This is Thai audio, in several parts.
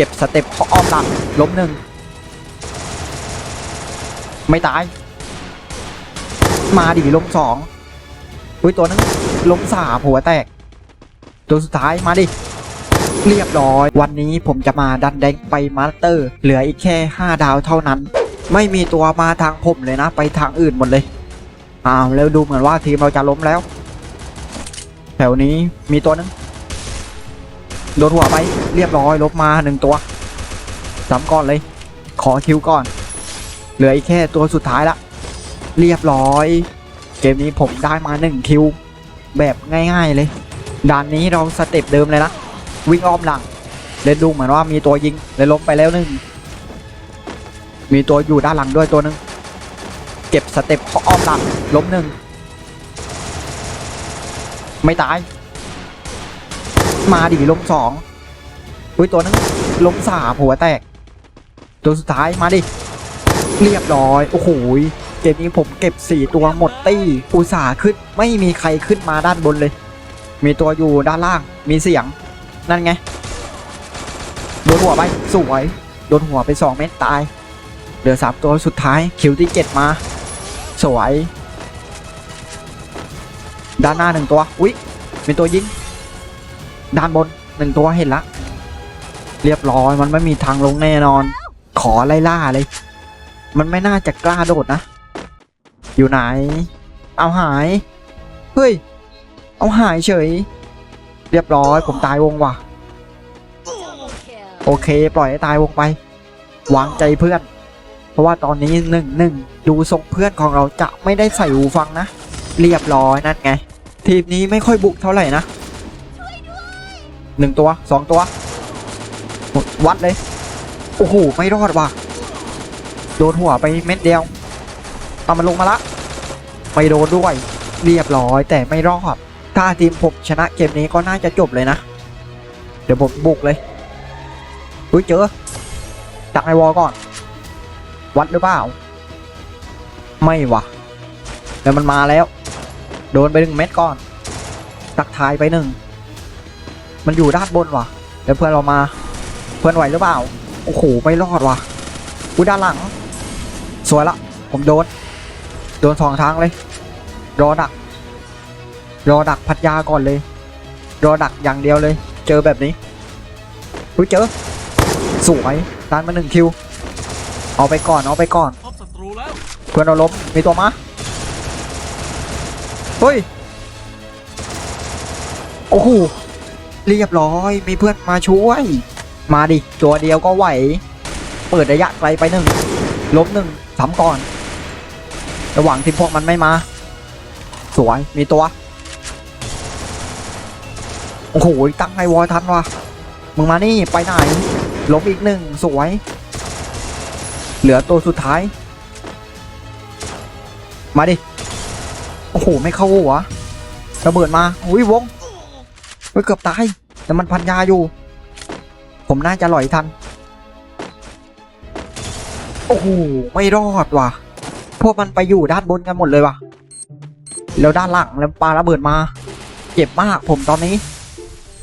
ก็บสเต็ปเขาอ้อมหลังล้มหนึ่งไม่ตาย มาดิล้มสองอุ้ยตัวนึงล้มสามหัวแตก ตัวสุดท้ายมาดิ เรียบร้อย วันนี้ผมจะมาดันแดงไปมาสเตอร์ เหลืออีกแค่ 5 ดาวเท่านั้น ไม่มีตัวมาทางผมเลยนะ ไปทางอื่นหมดเลยอ้าวแล้วดูเหมือนว่าทีมเราจะล้มแล้ว แถวนี้มีตัวนึง โดนหัวไปเรียบร้อยลบมาหนึ่งตัวสามก่อนเลย ขอคิวก่อน เหลืออีกแค่ตัวสุดท้ายละ เรียบร้อย เกมนี้ผมได้มาหนึ่งคิว แบบง่ายๆเลย ด่านนี้เราสเต็ปเดิมเลยนะ วิ่งอ้อมหลัง เล่นดูเหมือนว่ามีตัวยิงเลยล้มไปแล้วหนึ่งมีตัวอยู่ด้านหลังด้วยตัวหนึ่งเก็บสเต็ปอ้อมหลังล้มหนึ่งไม่ตาย มาดิล้มสองอุ้ยตัวนึงล้มสามหัวแตก ตัวสุดท้ายมาดิ เรียบร้อย โอ้โหยเกมนี้ผมเก็บสี่ตัวหมดตี้อุตส่าห์ขึ้น ไม่มีใครขึ้นมาด้านบนเลย มีตัวอยู่ด้านล่างมีเสียง นั่นไง โดนหัวไป สวย โดนหัวไปสองเม็ดตาย เหลือสามตัวสุดท้ายคิวที่เจ็ดมา สวย ด้านหน้าหนึ่งตัว อุ๊ยมีตัวยิง ด้านบนหนึ่งตัวเห็นละ เรียบร้อยมันไม่มีทางลงแน่นอน ขอไล่ล่าเลย มันไม่น่าจะกล้าโดดนะ อยู่ไหน เอาหาย เฮ้ย เอาหายเฉย เรียบร้อยผมตายวงว่ะ โอเค ปล่อยให้ตายวงไป วางใจเพื่อน เพราะว่าตอนนี้หนึ่งหนึ่งดูทรงเพื่อนของเราจะไม่ได้ใส่หูฟังนะ เรียบร้อยนั่นไง ทีมนี้ไม่ค่อยบุกเท่าไหร่นะ หนึ่งตัวสองตัววัดเลย โอ้โห ไม่รอดว่ะ โดนหัวไปเม็ดเดียวเอามันลงมาละ ไม่โดนด้วย เรียบร้อยแต่ไม่รอด ถ้าทีมผมชนะเกมนี้ก็น่าจะจบเลยนะ เดี๋ยวผมบุกเลยอุ้ยเจอดักไอวอลก่อน วัดหรือเปล่า ไม่ว่ะแล้วมันมาแล้ว โดนไปหนึ่งเม็ดก่อน ตักทายไปหนึ่ง มันอยู่ด้านบนว่ะเดี๋ยวเพื่อนเรามา เพื่อนไหวหรือเปล่า โอ้โหไม่รอดว่ะกูด้านหลัง สวยละ ผมโดน โดนสองทางเลย รอดัก รอดักพัทยาก่อนเลย รอดักอย่างเดียวเลย เจอแบบนี้อุ้ยเจอ สวยตานมาหนึ่งคิว เอาไปก่อนเอาไปก่อนพบศัตรูแล้วเพื่อนเราล้มมีตัวมาเฮ้ย โอ้โห เรียบร้อยมีเพื่อนมาช่วย มาดิตัวเดียวก็ไหว เปิดระยะไกลไปหนึ่งล้มหนึ่งสามก่อน ระหว่างที่พวกมันไม่มา สวยมีตัว โอ้โหตั้งไอวอลทันวะมึงมานี่ไปไหนล้มอีกหนึ่งสวย เหลือตัวสุดท้าย มาดิ โอ้โห ไม่เข้าหัวระเบิดมา อุ้ยวง เฮ้ยเกือบตาย แต่มันพันยาอยู่ ผมน่าจะหลอยทัน โอ้โห ไม่รอดว่ะ พวกมันไปอยู่ด้านบนกันหมดเลยว่ะ แล้วด้านหลังแล้วปลาระเบิดมา เจ็บมากผมตอนนี้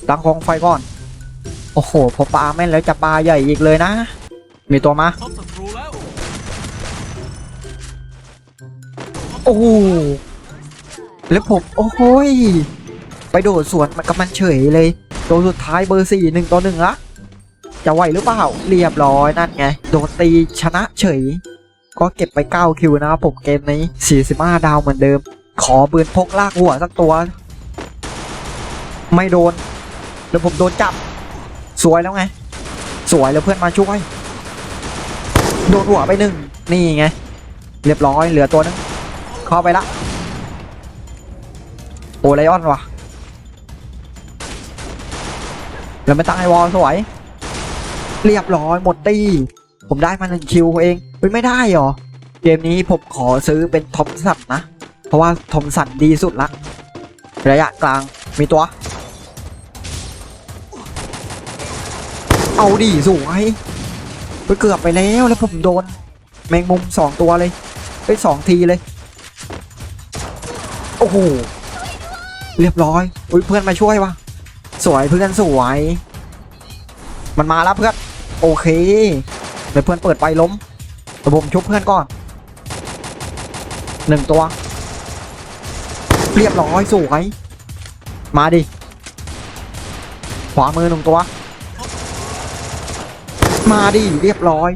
ดังกองไฟก่อน โอ้โห พอปลาแม่นแล้วจะปลาใหญ่อีกเลยนะ มีตัวมาโอ้โหแล้วผม โอ้โหย โดดสวนมันกับมันเฉยเลยตัวสุดท้ายเบอร์สี่หนึ่งต่อหนึ่งละจะไหวหรือเปล่าเรียบร้อยนั่นไง โดนตีชนะเฉย ก็เก็บไป 9 คิวนะครับผมเกมนี้ 45 ดาวเหมือนเดิม ขอปืนพกลากหัวสักตัว ไม่โดนแล้วผมโดนจับ สวยแล้วไง สวยแล้วเพื่อนมาช่วย โดนหัวไปหนึ่งนี่ไง เรียบร้อยเหลือตัวนึงเข้าไปละโอไลออนว่ะ แล้วไม่ตั้งไอวอลสวย เรียบร้อยหมดตีผมได้มาหนึ่งคิวเองเฮ้ยไม่ได้หรอ เกมนี้ผมขอซื้อเป็นทอมสันนะ เพราะว่าทอมสันดีสุดละ ระยะกลางมีตัว เอาดิสวยไปเกือบไปแล้วแล้วผมโดน แมงมุมสองตัวเลยไปสองทีเลย โอ้โห เรียบร้อย อุ้ยเพื่อนมาช่วยวะ สวยเพื่อนสวย มันมาแล้วเพื่อนโอเคเดี๋ยวเพื่อนเปิดไฟล้มเดี๋ยวผมชุบเพื่อนก่อนหนึ่งตัว เรียบร้อยสวยมาดิขวามือหนึ่งตัว มาดิเรียบร้อย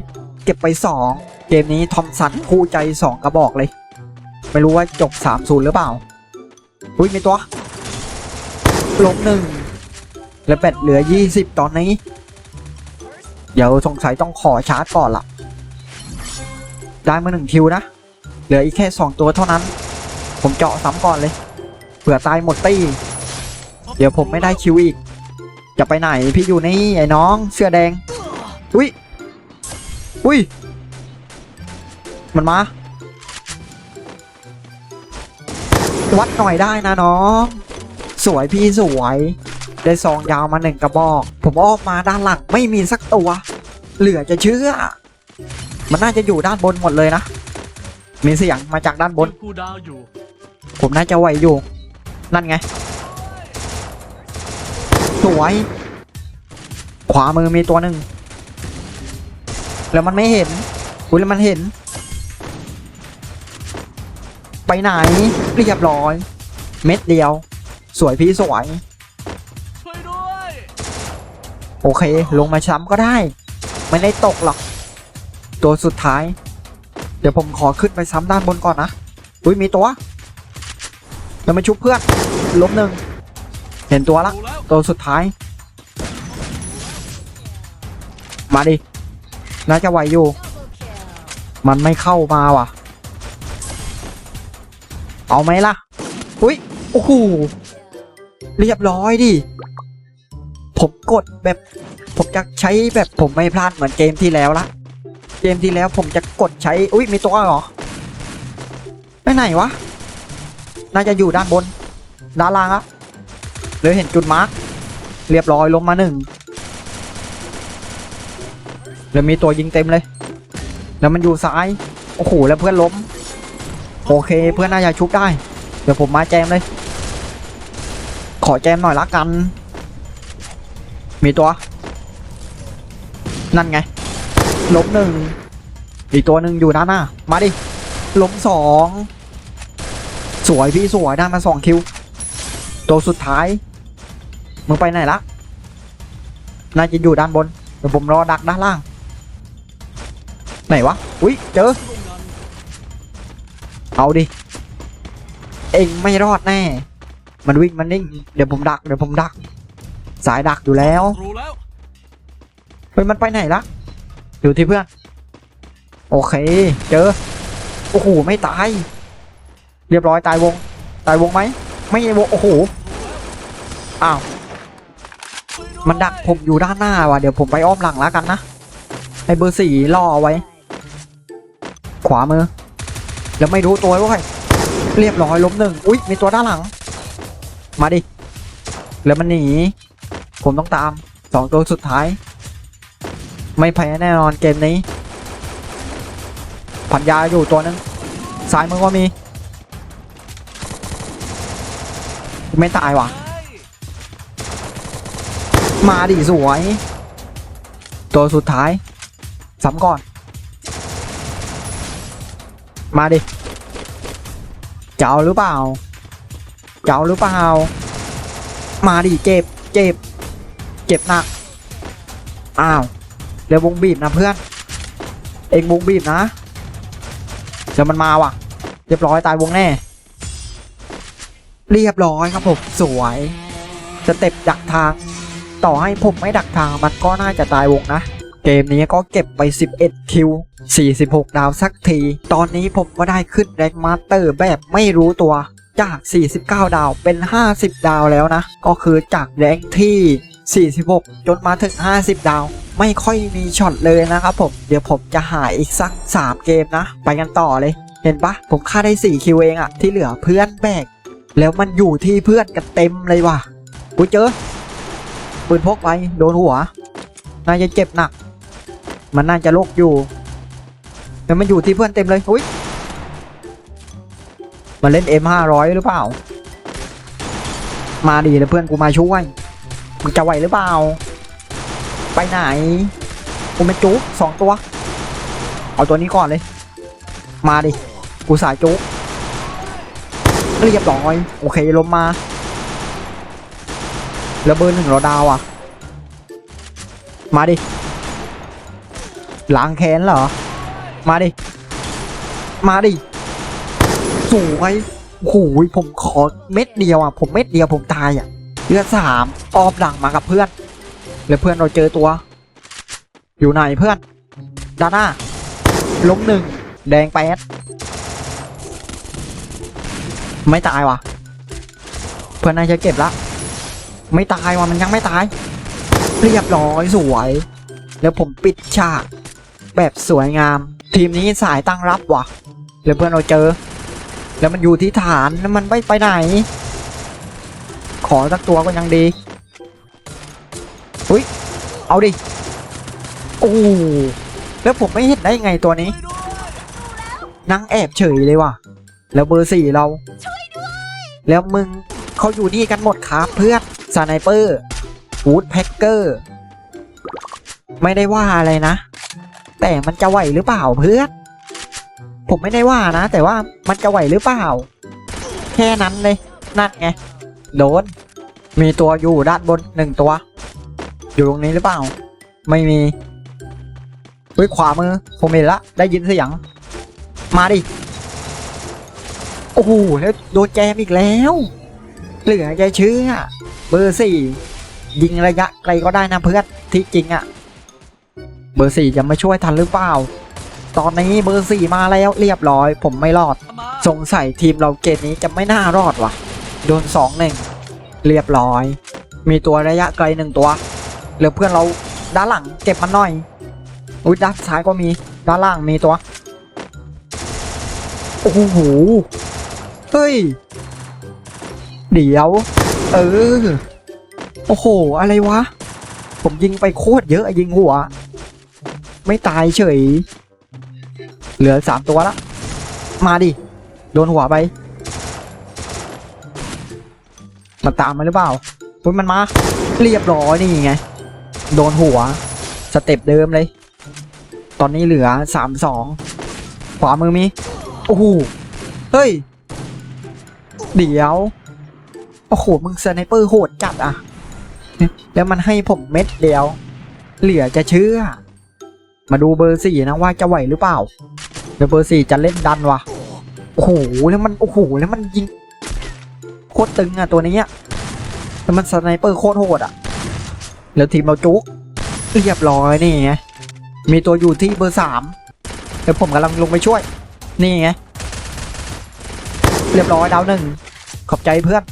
เก็บไปสองเกมนี้ทอมสันคู่ใจสองกระบอกเลย ไม่รู้ว่าจบสามศูนย์หรือเปล่า อุ้ยมีตัวลบหนึ่ง แล้วแบตเหลือยี่สิบตอนนี้ เดี๋ยวสงสัยต้องขอชาร์จก่อนละได้มาหนึ่งคิวนะ เหลืออีกแค่สองตัวเท่านั้น ผมเจาะซ้ำก่อนเลย เผื่อตายหมดตี้ เดี๋ยวผมไม่ได้คิวอีก จะไปไหนพี่อยู่นี่ไอ้น้องเสื้อแดง อุ้ย อุ้ย มันมา วัดหน่อยได้นะน้อง สวยพี่สวย ได้ซองยาวมาหนึ่งกระบอก ผมออมมาด้านหลังไม่มีสักตัว เหลือจะเชื่อ มันน่าจะอยู่ด้านบนหมดเลยนะ มีเสียงมาจากด้านบน ผมน่าจะไหวอยู่ นั่นไง สวย ขวามือมีตัวหนึ่ง แล้วมันไม่เห็นอุ้ยแล้วมันเห็น ไปไหน เรียบร้อย เม็ดเดียว สวยพี่สวย โอเค ลงมาช้ำก็ได้ ไม่ได้ตกหรอก ตัวสุดท้าย เดี๋ยวผมขอขึ้นไปซ้ำด้านบนก่อนนะ อุ้ยมีตัวเดี๋ยวมาชุบเพื่อน ล้มหนึ่ง เห็นตัวละดูแล้วตัวสุดท้าย มาดิ น่าจะไหวอยู่ มันไม่เข้ามาว่ะ เอาไหมล่ะ อุ้ย โอ้โห เรียบร้อยดิ ผมกดแบบ ผมจะใช้แบบผมไม่พลาดเหมือนเกมที่แล้วละเกมที่แล้วผมจะกดใช้อุ้ยมีตัวเหรอไปไหนวะน่าจะอยู่ด้านบนด้านล่างอะเลยเห็นจุดมาร์กเรียบร้อยลงมาหนึ่งแล้วมีตัวยิงเต็มเลย แล้วมันอยู่ซ้ายโอ้โหแล้วเพื่อนล้มโอเคเพื่อนน่าจะชุบได้ เดี๋ยวผมมาแจมเลย ขอแจมหน่อยละกัน มีตัว นั่นไงล้มหนึ่งอีกตัวหนึ่งอยู่ด้านหน้า มาดิล้มสองสวยพี่สวยได้มาสองคิว ตัวสุดท้าย มึงไปไหนละน่าจะอยู่ด้านบนเดี๋ยวผมรอดักด้านล่าง ไหนวะ อุ้ยเจอ เอาดิ เองไม่รอดแน่ มันวิ่งมันนิ่ง เดี๋ยวผมดัก เดี๋ยวผมดัก สายดักอยู่แล้วรู้แล้วเฮ้ยมันไปไหนละอยู่ที่เพื่อนโอเค เจอโอ้โหไม่ตาย เรียบร้อยตายวง ตายวงไหมไม่วงโอ้โหอ้าวมันดักผมอยู่ด้านหน้าว่ะเดี๋ยวผมไปอ้อมหลังแล้วกันนะให้เบอร์สี่ล่อเอาไว้ ขวามือ แล้วไม่รู้ตัวด้วยเรียบร้อยล้มหนึ่งอุ๊ยมีตัวด้านหลัง มาดิ แล้วมันหนี ผมต้องตามสองตัวสุดท้าย ไม่แพ้แน่นอนเกมนี้พันยาอยู่ตัวนึงซ้ายมือก็มีไม่ตายว่ะ มาดิสวย ตัวสุดท้ายซ้ำก่อน มาดิจะเอาหรือเปล่าจะเอาหรือเปล่า มาดิเจ็บเจ็บ จ็บหนัก อ้าวเดี๋ยววงบีบนะเพื่อน เองวงบีบนะ เดี๋ยวมันมาว่ะ เรียบร้อยตายวงแน่ เรียบร้อยครับผมสวยสเต็ปดักทาง ต่อให้ผมไม่ดักทางมันก็น่าจะตายวงนะ เกมนี้ก็เก็บไป 11 คิว 46 ดาวสักที ตอนนี้ผมก็ได้ขึ้นแรงมาสเตอร์แบบไม่รู้ตัวจาก 49 ดาวเป็น 50 ดาวแล้วนะ ก็คือจากแรงที่ 46 จนมาถึง 50 ดาว ไม่ค่อยมีช็อตเลยนะครับผม เดี๋ยวผมจะหาอีกสัก 3 เกมนะ ไปกันต่อเลย เห็นปะผมฆ่าได้ 4 คิวเองอะที่เหลือเพื่อนแบก แล้วมันอยู่ที่เพื่อนกันเต็มเลยว่ะกูเจอปืนพกไปโดนหัว น่าจะเจ็บหนัก มันน่าจะโรคอยู่แต่มันอยู่ที่เพื่อนเต็มเลยอุ้ยมันเล่น M500 หรือเปล่า มาดีแล้วเพื่อนกูมาช่วย มึงจะไหวหรือเปล่า ไปไหนกูเป็นจุกสองตัว เอาตัวนี้ก่อนเลย มาดิ กูสายจุกเรียบร้อย โอเคลมมา แล้วเบอร์หนึ่งเราดาวอะ มาดิล้างแค้นเหรอ มาดิ มาดิ สวยโอ้โหผมขอเม็ดเดียวอะ ผมเม็ดเดียวผมตายอะ เลือดสามออบหลังมากับเพื่อน แล้วเพื่อนเราเจอตัว อยู่ไหนเพื่อนด้านหน้าล้มหนึ่งแดงแปดไม่ตายว่ะ เพื่อนนายจะเก็บละ ไม่ตายว่ะมันยังไม่ตาย เรียบร้อยสวย แล้วผมปิดฉากแบบสวยงาม ทีมนี้สายตั้งรับว่ะ แล้วเพื่อนเราเจอ แล้วมันอยู่ที่ฐานแล้วมันไม่ไปไหน อสักตัวก็ยังดีอุ้ยเอาดิโอ้แล้วผมไม่เห็นได้ไงตัวนี้นั่งแอบเฉยเลยว่ะ แล้วเบอร์สี่เรา แล้วมึงเขาอยู่นี่กันหมดครับเพื่อนสไนเปอร์วูดแพ็กเกอร์ ไม่ได้ว่าอะไรนะ แต่มันจะไหวหรือเปล่าเพื่อนผมไม่ได้ว่านะ แต่ว่ามันจะไหวหรือเปล่า แค่นั้นเลย นั่นไง โดน มีตัวอยู่ด้านบนหนึ่งตัว อยู่ตรงนี้หรือเปล่า ไม่มีเฮ้ยขวามือผมเห็นละ ได้ยินเสียง มาดิ โอ้โหแล้วโดนแจมอีกแล้ว เหลือใจเชื่อ เบอร์สี่ยิงระยะไกลก็ได้นะเพื่อน ที่จริงอะเบอร์สี่จะไมาช่วยทันหรือเปล่า ตอนนี้เบอร์สี่มาแล้วเรียบร้อย ผมไม่รอด สงสัยทีมเราเกมนี้จะไม่น่ารอดว่ะ โดนสองหนึ่งเรียบร้อย มีตัวระยะไกลหนึ่งตัวเหลือเพื่อนเราด้านหลังเก็บมันหน่อยอุ้ยด้านซ้ายก็มีด้านล่างมีตัวโอ้โหเฮ้ยเดี๋ยว เออโอ้โห อะไรวะ ผมยิงไปโคตรเยอะอะยิงหัว ไม่ตายเฉย เหลือสามตัวละ มาดิ โดนหัวไป มันตามมาหรือเปล่าปุ๊บมันมา เรียบร้อยนี่ไง โดนหัว สเต็ปเดิมเลย ตอนนี้เหลือสามสองขวามือมี โอ้โห เฮ้ย เดี๋ยว โอ้โห มึงสไนเปอร์โหดจัดอะ แล้วมันให้ผมเม็ดเดียว เหลือจะเชื่อ มาดูเบอร์สี่นะว่าจะไหวหรือเปล่าเดี๋ยวเบอร์สี่จะเล่นดันวะโอ้โห แล้วมัน โอ้โห แล้วมันยิง โคตรตึงอะตัวนี้แล้วมันสไนเปอร์โคตรโหดอะ แล้วทีมเราจุกเรียบร้อยนี่ไง มีตัวอยู่ที่เบอร์สามเดี๋ยวผมกำลังลงไปช่วย นี่ไง เรียบร้อยดาวหนึ่ง ขอบใจเพื่อน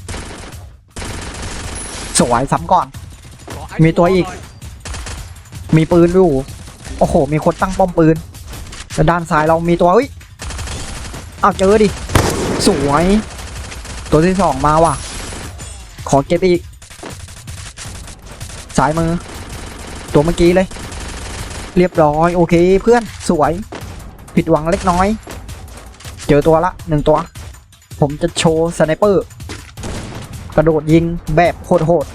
สวยซ้ำก่อน มีตัวอีก มีปืนอยู่ โอ้โห มีคนตั้งป้อมปืนแล้วด้านซ้ายเรามีตัวเฮ้ย เอาเจอดิ สวย ตัวที่สองมาว่ะ ขอเก็บอีก สายมือ ตัวเมื่อกี้เลย เรียบร้อย โอเคเพื่อนสวย ผิดหวังเล็กน้อย เจอตัวละหนึ่งตัว ผมจะโชว์สไนเปอร์ กระโดดยิงแบบโหด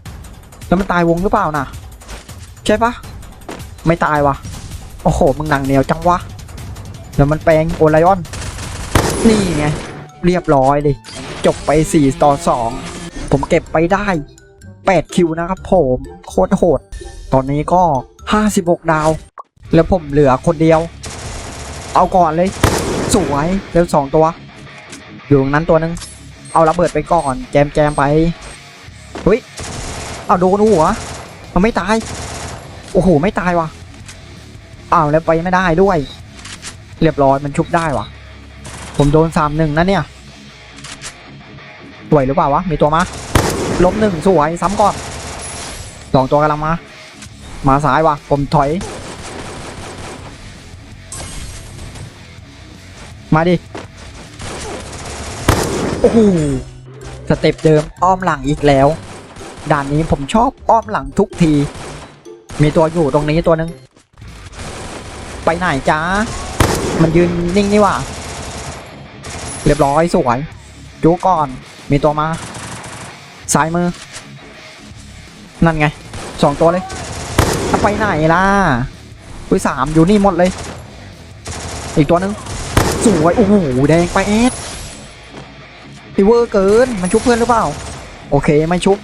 ๆแล้วมันตายวงหรือเปล่าน่ะใช่ปะไม่ตายวะโอ้โห มึงหนังเหนียวจังวะ แล้วมันแปลงโอไลออน นี่ไง เรียบร้อยดิ จบไป 4 ต่อ 2 ผมเก็บไปได้ 8 คิวนะครับผมโคตรโหด ตอนนี้ก็ 56 ดาว แล้วผมเหลือคนเดียว เอาก่อนเลย สวยเร็วสองตัว อยู่ตรงนั้นตัวหนึง เอาระเบิดไปก่อน แจมแจมไปเฮ้ยเอาโดนหัว มันไม่ตาย โอ้โห ไม่ตายว่ะอ้าวแล้วไปไม่ได้ด้วย เรียบร้อยมันชุบได้ว่ะ ผมโดนสามหนึ่งนะเนี่ย ไหวหรือเปล่าวะ มีตัวมาล้มหนึ่งสวยซ้ำก่อนสองตัวกำลังมา มาซ้ายวะผมถอย มาดิ โอ้โหสเต็ปเดิมอ้อมหลังอีกแล้ว ด่านนี้ผมชอบอ้อมหลังทุกที มีตัวอยู่ตรงนี้ตัวหนึง ไปไหนจ้า มันยืนนิ่งนี่ว่าเรียบร้อยสวยจูก่อน มีตัวมาซ้ายมือ นั่นไงสองตัวเลยเอาไปไหนล่ะอุ้ยสามอยู่นี่หมดเลย อีกตัวหนึ่งสวยโอ้โหแดงไปเอสพีเวอร์เกินมันชุบเพื่อนหรือเปล่า โอเคไม่ชุบ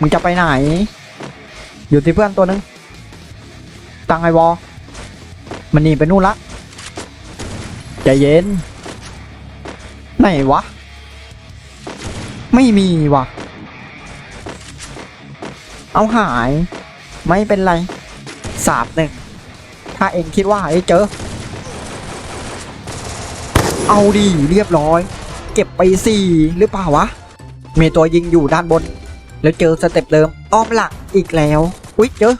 มึงจะไปไหน อยู่ที่เพื่อนตัวหนึ่งตังไอวอมันหนีไปนู่นละใจเย็นไหนวะ ไม่มีวะเอาหาย ไม่เป็นไร สามหนึ่ง ถ้าเองคิดว่าไอ้เจอ เอาดีเรียบร้อย เก็บไปสี่หรือเปล่าวะ มีตัวยิงอยู่ด้านบน แล้วเจอสเต็ปเดิม อ้อมหลังอีกแล้ว อุ๊ยเจอ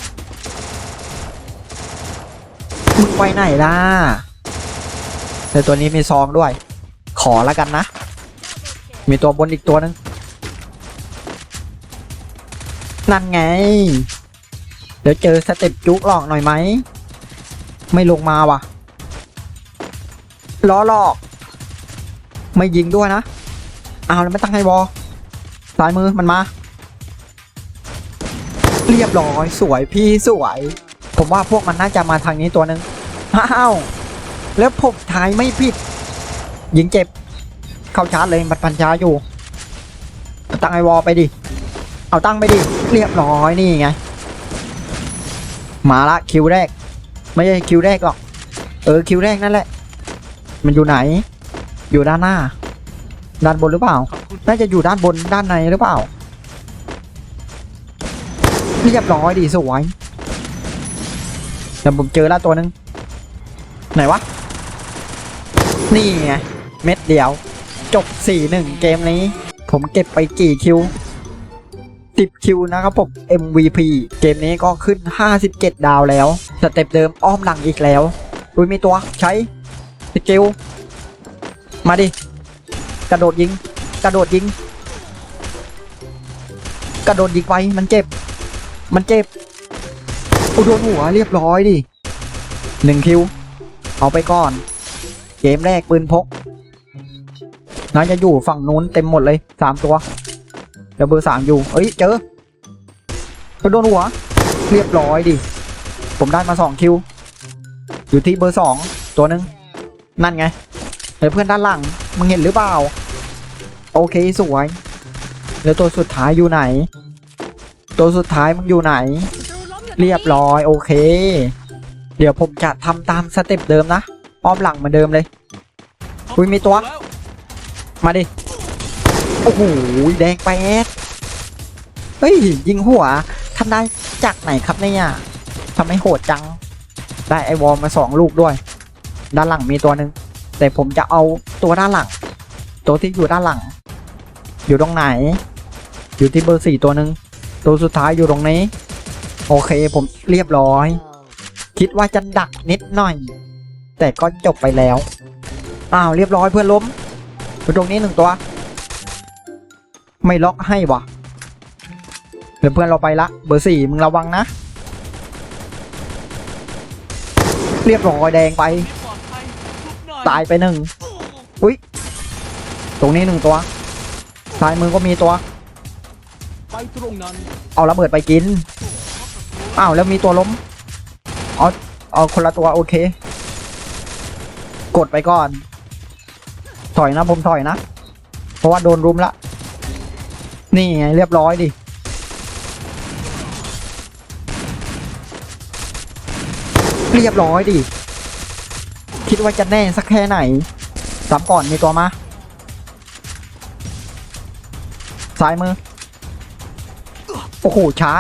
มึงไปไหนล่ะแต่ตัวนี้มีซองด้วย ขอแล้วกันนะ มีตัวบนอีกตัวหนึง นั่นไง เดี๋ยวเจอสเต็ปจุกหลอกหน่อยไหม ไม่ลงมาว่ะ ล้อหลอก ไม่ยิงด้วยนะ เอาแล้วไม่ตั้งให้บอสายมือมันมา เรียบร้อย สวยพี่สวย ผมว่าพวกมันน่าจะมาทางนี้ตัวหนึ่งอ้าวแล้วผมทายไม่ผิด ยิงเจ็บ เข้าชาร์จเลยมันพันชาอยู่ ตั้งไอวอลไปดิ เอาตั้งไปดิ เรียบร้อยนี่ไง มาละคิวแรก ไม่ใช่คิวแรกหรอก เออคิวแรกนั่นแหละ มันอยู่ไหน อยู่ด้านหน้า ด้านบนหรือเปล่าขอบคุณน่าจะอยู่ด้านบนด้านในหรือเปล่า เรียบร้อยดีสวยเดี๋ยวผมเจอแล้วตัวหนึง ไหนวะ นี่ไง เม็ดเดียว จบ 4-1 เกมนี้ ผมเก็บไปกี่คิว 10 คิวนะครับผม MVP เกมนี้ก็ขึ้น 57 ดาวแล้ว สเต็ปเดิมอ้อมหลังอีกแล้วอุ้ยมีตัวใช้สกิลมาดิ กระโดดยิง กระโดดยิง กระโดดยิงไปมันเจ็บ มันเจ็บโอ้โดนหัวเรียบร้อยดิหนึ่งคิว เอาไปก่อน เกมแรกปืนพกน่าจะอยู่ฝั่งนู้นเต็มหมดเลยสามตัว เดี๋ยวเบอร์สามอยู่ เอ้ย เจอก็โดนหัว เรียบร้อยดิ ผมได้มาสองคิว อยู่ที่เบอร์สองตัวหนึ่งนั่นไงเดี๋ยวเพื่อนด้านหลัง มึงเห็นหรือเปล่า โอเคสวย แล้วตัวสุดท้ายอยู่ไหน ตัวสุดท้ายมึงอยู่ไหน เรียบร้อยโอเค เดี๋ยวผมจะทำตามสเต็ปเดิมนะ อ้อมหลังเหมือนเดิมเลย อุ๊ยมีตัว มาดิ โอ้โหแดงแป๊ดเฮ้ยยิงหัวทำได้จากไหนครับเนี่ยทำไมโหดจัง ได้ไอวอลมาสองลูกด้วย ด้านหลังมีตัวหนึ่งแต่ผมจะเอาตัวด้านหลัง ตัวที่อยู่ด้านหลัง อยู่ตรงไหน อยู่ที่เบอร์สี่ตัวหนึ่งตัวสุดท้ายอยู่ตรงนี้ โอเคผมเรียบร้อย คิดว่าจะดักนิดหน่อย แต่ก็จบไปแล้วอ้าวเรียบร้อยเพื่อนล้มอยู่ตรงนี้หนึ่งตัว ไม่ล็อกให้วะเดี๋ยวเพื่อนเราไปละ เบอร์สี่มึงระวังนะ เรียบร้อยแดงไป ตายไปหนึ่งอุ้ยตรงนี้หนึ่งตัวซ้ายมือก็มีตัวไปตรงนั้นเอาระเบิดไปกินอ้าวแล้วมีตัวล้มเอาเอาคนละตัวโอเค กดไปก่อน ถอยนะผมถอยนะ เพราะว่าโดนรุมละ นี่ไงเรียบร้อยดิ เรียบร้อยดิ คิดว่าจะแน่สักแค่ไหนสามก่อนมีตัวมาซ้ายมือ โอ้โห ช้า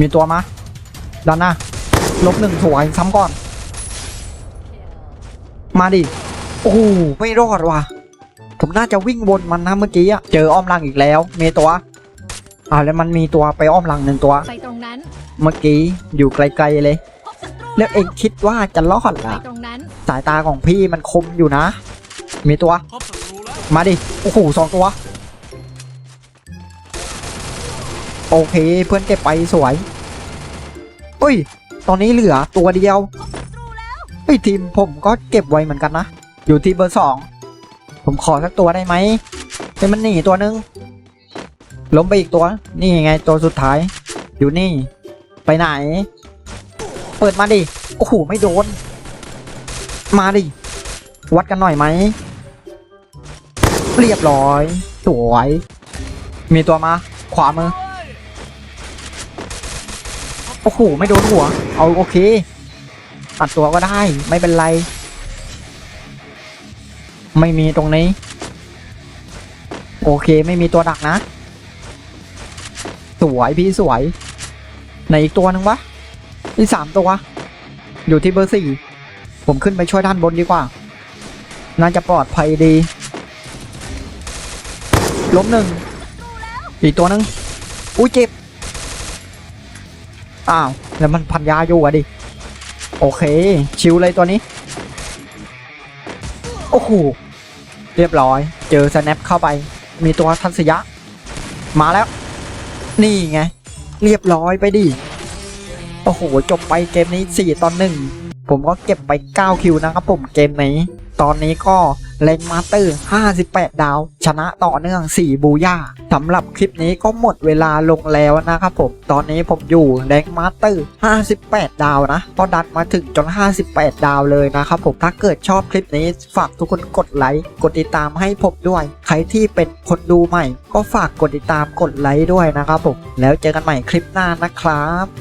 มีตัวมาด้านหน้าลบหนึ่งสวยซ้ำก่อน มาดิ โอ้โห ไม่รอดว่ะ ผมน่าจะวิ่งวนมันนะเมื่อกี้อะเจออ้อมหลังอีกแล้ว มีตัวอ่าวแล้วมันมีตัวไปอ้อมหลังหนึ่งตัว ไปตรงนั้น เมื่อกี้อยู่ไกลๆเลยพบศัตรูแล้วเองคิดว่าจะรอดไปล่ะตรงนั้นสายตาของพี่มันคมอยู่นะ มีตัวพบศัตรูแล้วมาดิ โอ้โหสองตัว โอเคเพื่อนเก็บไปสวยอุ้ย ตอนนี้เหลือตัวเดียวเฮ้ยทีมผมก็เก็บไว้เหมือนกันนะ อยู่ที่เบอร์สอง ผมขอสักตัวได้ไหมแต่มันหนีตัวนึง ล้มไปอีกตัว นี่ไงตัวสุดท้าย อยู่นี่ ไปไหน เปิดมาดิ โอ้โห ไม่โดน มาดิ วัดกันหน่อยไหม เรียบร้อย สวย มีตัวมา ขวามือ โอ้โห ไม่โดนหัว เอาโอเค ตัดตัวก็ได้ ไม่เป็นไร ไม่มีตรงนี้ โอเคไม่มีตัวดักนะ สวยพี่สวยในอีกตัวหนึงวะนี่สามตัวอยู่ที่เบอร์สี่ผมขึ้นไปช่วยด้านบนดีกว่า น่าจะปลอดภัยดี ล้มหนึ่ง อีกตัวนึง อุ้ยเจ็บ อ้าว แล้วมันพันยาอยู่อะดิ โอเค ชิวเลยตัวนี้ โอ้โห เรียบร้อย เจอสแนปเข้าไป มีตัวทันสยะ มาแล้ว นี่ไง เรียบร้อยไปดิ โอ้โห จบไปเกมนี้ 4ตอนหนึ่ง ผมก็เก็บไป 9 คิวนะครับผมเกมนี้ ตอนนี้ก็ แรงมาสเตอร์ 58 ดาว ชนะต่อเนื่อง 4 บูย่าสำหรับคลิปนี้ก็หมดเวลาลงแล้วนะครับผม ตอนนี้ผมอยู่แรงมาสเตอร์ 58 ดาวนะ ก็ดันมาถึงจน 58 ดาวเลยนะครับผม ถ้าเกิดชอบคลิปนี้ฝากทุกคนกดไลค์ กดติดตามให้ผมด้วย ใครที่เป็นคนดูใหม่ ก็ฝากกดติดตามกดไลค์ด้วยนะครับผม แล้วเจอกันใหม่คลิปหน้านะครับ